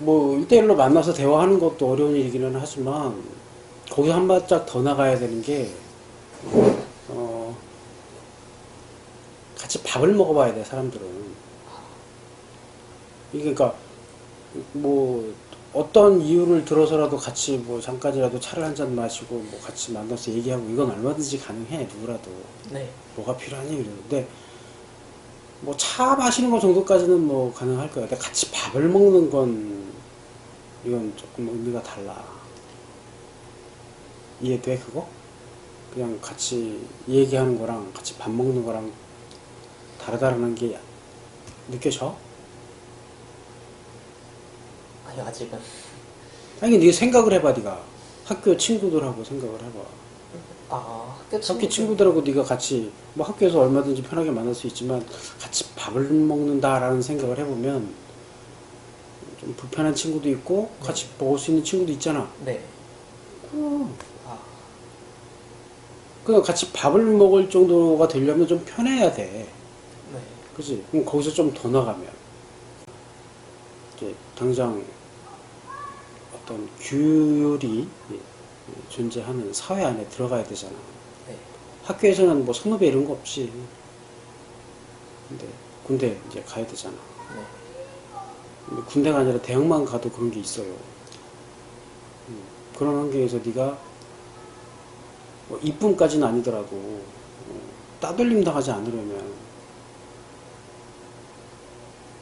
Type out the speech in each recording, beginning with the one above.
뭐 1대1로 만나서 대화하는 것도 어려운 일이기는 하지만 거기서 한 발짝 더 나가야 되는 게 어, 같이 밥을 먹어봐야 돼 사람들은 이게 그러니까 뭐 어떤 이유를 들어서라도 같이 뭐 잠깐이라도 차를 한 잔 마시고 뭐 같이 만나서 얘기하고 이건 얼마든지 가능해 누구라도 네. 뭐가 필요하니 그러는데 뭐 차 마시는 거 정도까지는 뭐 가능할 거야. 근데 같이 밥을 먹는 건 이건 조금 의미가 달라. 이해돼 그거? 그냥 같이 얘기하는 거랑 같이 밥 먹는 거랑 다르다라는 게 느껴져? 아니 아직은 아니 네가 생각을 해봐 네가 학교 친구들하고 생각을 해봐. 아 학교 학교 친구들 친구들하고 네가 같이 뭐 학교에서 얼마든지 편하게 만날 수 있지만 같이 밥을 먹는다라는 생각을 해보면 좀 불편한 친구도 있고 같이 먹을 수 있는 친구도 있잖아. 네. 음. 아 그냥 같이 밥을 먹을 정도가 되려면 좀 편해야 돼. 네. 그지? 그럼 거기서 좀 더 나가면 이제 당장 어떤 규율이 존재하는 사회 안에 들어가야 되잖아. 네. 학교에서는 뭐 선후배 이런 거 없이. 근데 군대 이제 가야 되잖아. 네. 근데 군대가 아니라 대학만 가도 그런 게 있어요. 음, 그런 환경에서 네가 뭐 이쁨까지는 아니더라도 어, 따돌림 당하지 않으려면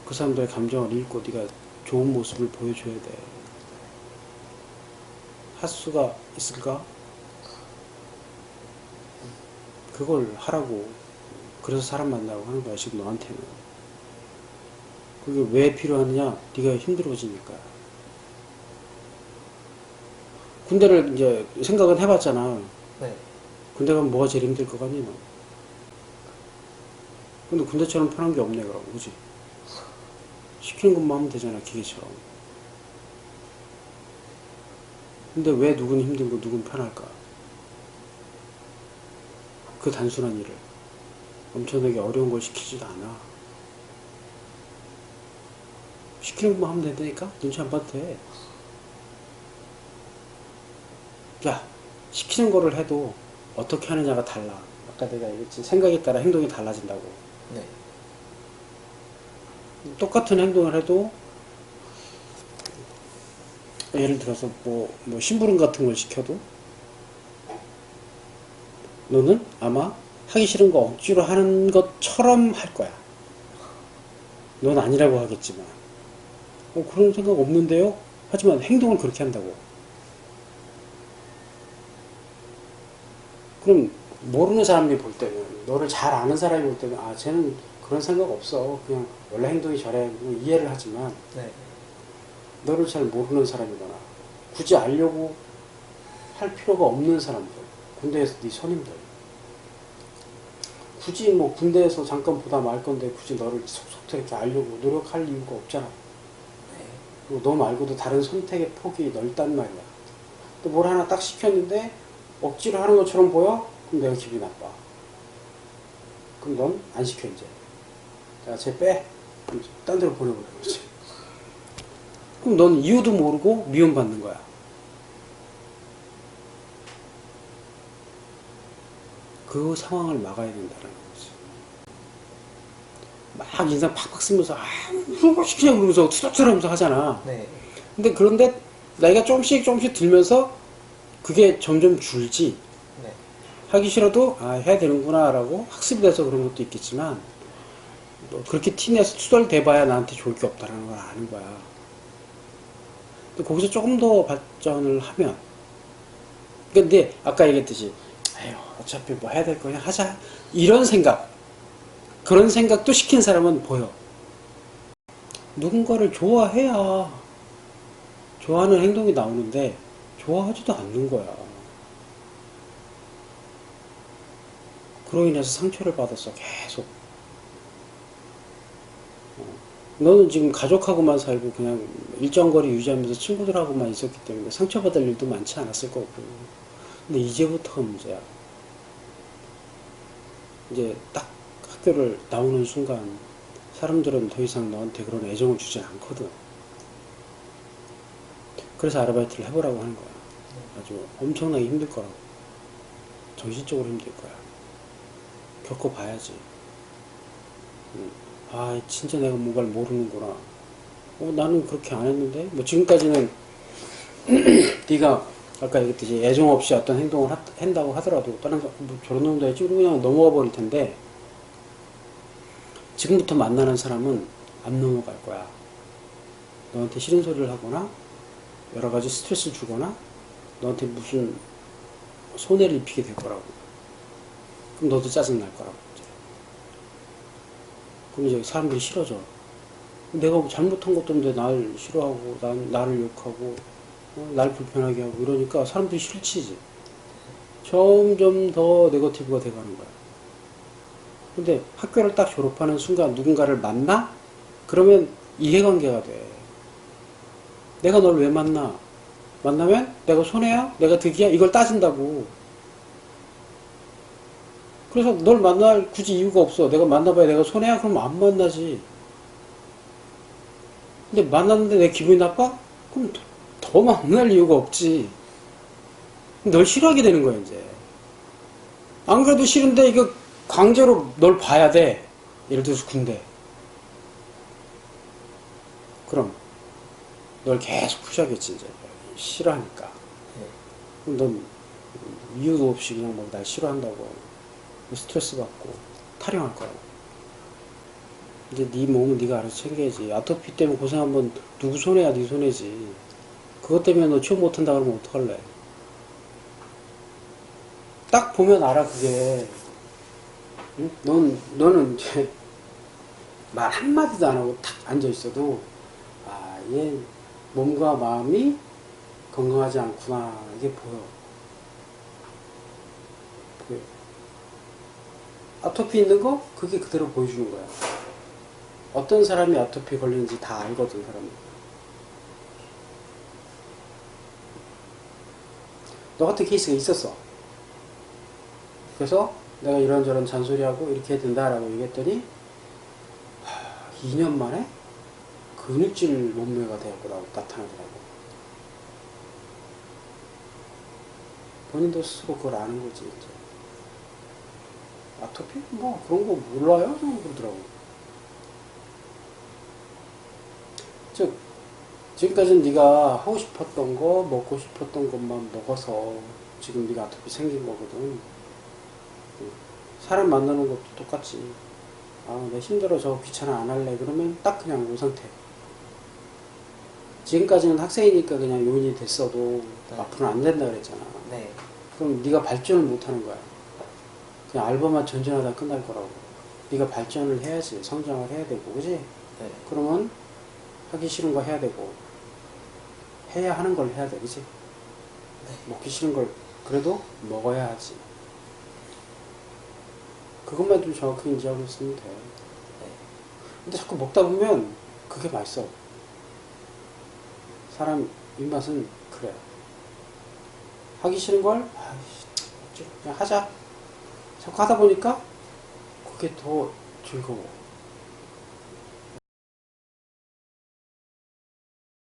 그 사람들의 감정을 읽고 네가 좋은 모습을 보여줘야 돼. 할 수가 있을까? 그걸 하라고. 그래서 사람 만나고 하는 거야, 지금 너한테는. 그게 왜 필요하느냐? 네가 힘들어지니까. 군대를 이제 생각은 해봤잖아. 네. 군대 가면 뭐가 제일 힘들 것 같니, 너? 근데 군대처럼 편한 게 없네, 그럼. 그지? 시키는 것만 하면 되잖아, 기계처럼. 근데 왜 누구는 힘들고 누구는 편할까? 그 단순한 일을. 엄청나게 어려운 걸 시키지도 않아. 시키는 것만 하면 된다니까? 눈치 안 봐도 돼. 야, 시키는 거를 해도 어떻게 하느냐가 달라. 아까 내가 얘기했지. 생각에 따라 행동이 달라진다고. 네. 똑같은 행동을 해도 예를 들어서 뭐, 뭐 심부름 같은 걸 시켜도 너는 아마 하기 싫은 거 억지로 하는 것처럼 할 거야. 넌 아니라고 하겠지만. 어, 그런 생각 없는데요? 하지만 행동을 그렇게 한다고. 그럼 모르는 사람이 볼 때는 너를 잘 아는 사람이 볼 때는 아 쟤는 그런 생각 없어 그냥 원래 행동이 저래 뭐 이해를 하지만 네. 너를 잘 모르는 사람이거나 굳이 알려고 할 필요가 없는 사람들 군대에서 네 손님들 굳이 뭐 군대에서 잠깐 보다 말 건데 굳이 너를 속속 이렇게 알려고 노력할 이유가 없잖아 너 말고도 다른 선택의 폭이 넓단 말이야 또 뭘 하나 딱 시켰는데 억지로 하는 것처럼 보여? 그럼 내가 기분이 나빠 그럼 넌 안 시켜 이제 자, 쟤 빼. 딴 데로 보내버려. 그렇지. 그럼 넌 이유도 모르고 미움받는 거야. 그 상황을 막아야 된다는 거지. 막 인상 팍팍 쓰면서, 아, 무슨 걸 시키냐 그러면서 투닥투닥하면서 하잖아. 네. 근데 그런데 나이가 조금씩 조금씩 들면서 그게 점점 줄지. 네. 하기 싫어도 아 해야 되는구나라고 학습이 돼서 그런 것도 있겠지만 뭐 그렇게 티내서 투덜대봐야 나한테 좋을 게 없다라는 걸 아는 거야. 근데 거기서 조금 더 발전을 하면 근데 아까 얘기했듯이 에휴 어차피 뭐 해야 될 거냐 하자 이런 생각 그런 생각도 시킨 사람은 보여. 누군가를 좋아해야 좋아하는 행동이 나오는데 좋아하지도 않는 거야. 그로 인해서 상처를 받았어 계속 어, 너는 지금 가족하고만 살고 그냥 일정 거리 유지하면서 친구들하고만 있었기 때문에 상처받을 일도 많지 않았을 거고 근데 이제부터가 문제야 이제 딱 학교를 나오는 순간 사람들은 더 이상 너한테 그런 애정을 주지 않거든 그래서 아르바이트를 해보라고 하는 거야. 아주 엄청나게 힘들 거라고. 정신적으로 힘들 거야. 겪어봐야지. 음, 아, 진짜 내가 뭔가를 모르는구나. 어, 나는 그렇게 안 했는데? 뭐 지금까지는 네가 아까 얘기했듯이 애정 없이 어떤 행동을 하- 한다고 하더라도 다른 사- 뭐 저런 놈도 했지 그냥 넘어가 버릴 텐데 지금부터 만나는 사람은 안 넘어갈 거야. 너한테 싫은 소리를 하거나 여러 가지 스트레스를 주거나 너한테 무슨 손해를 입히게 될 거라고. 그럼 너도 짜증 날 거라고. 그럼 이제 사람들이 싫어져. 내가 뭐 잘못한 것도 없는데 날 싫어하고 난 나를 욕하고 어, 날 불편하게 하고 이러니까 사람들이 싫지지. 점점 더 네거티브가 돼가는 거야. 근데 학교를 딱 졸업하는 순간 누군가를 만나? 그러면 이해관계가 돼. 내가 널 왜 만나? 만나면 내가 손해야? 내가 득이야? 이걸 따진다고. 그래서 널 만날 굳이 이유가 없어. 내가 만나봐야 내가 손해야? 그럼 안 만나지. 근데 만났는데 내 기분이 나빠? 그럼 더- 더 만날 이유가 없지. 널 싫어하게 되는 거야, 이제. 안 그래도 싫은데 이거 강제로 널 봐야 돼. 예를 들어서 군대. 그럼 널 계속 푸셔야겠지, 이제. 싫어하니까. 네. 그럼 넌 이유도 없이 그냥 막 날 싫어한다고 스트레스 받고 타령할 거라고. 이제 네 몸은 네가 알아서 챙겨야지. 아토피 때문에 고생한 건 누구 손해야? 네 손해지. 그것 때문에 너 취업 못한다 그러면 어떡할래? 딱 보면 알아 그게. 응? 넌 너는 이제 말 한마디도 안 하고 탁 앉아 있어도 아, 얘 몸과 마음이 건강하지 않구나 이게 보여. 보여. 아토피 있는 거 그게 그대로 보여주는 거야. 어떤 사람이 아토피 걸리는지 다 알거든 사람이. 너 같은 케이스가 있었어. 그래서 내가 이런저런 잔소리하고 이렇게 해야 된다라고 얘기했더니 하, 2년 만에 근육질 몸매가 되었더라고 나타나더라고. 본인도 스스로 그걸 아는 거지 이제. 아토피 뭐 그런 거 몰라요? 좀 그러더라고. 즉 지금까지는 네가 하고 싶었던 거 먹고 싶었던 것만 먹어서 지금 네가 아토피 생긴 거거든. 사람 만나는 것도 똑같지. 아, 내 힘들어 저 귀찮아 안 할래 그러면 딱 그냥 그 상태. 지금까지는 학생이니까 그냥 요인이 됐어도 네. 앞으로는 안 된다 그랬잖아. 네. 그럼 네가 발전을 못 하는 거야. 그냥 알바만 전전하다 끝날 거라고. 네가 발전을 해야지. 성장을 해야 되고, 그지? 네. 그러면 하기 싫은 거 해야 되고, 해야 하는 걸 해야 돼, 그지? 먹기 싫은 걸 그래도 먹어야 하지. 그것만 좀 정확히 인지하고 있으면 돼. 네. 근데 자꾸 먹다 보면 그게 맛있어. 사람 입맛은 그래. 하기 싫은 걸, 아이씨, 그냥 하자. 자꾸 하다 보니까 그게 더 즐거워.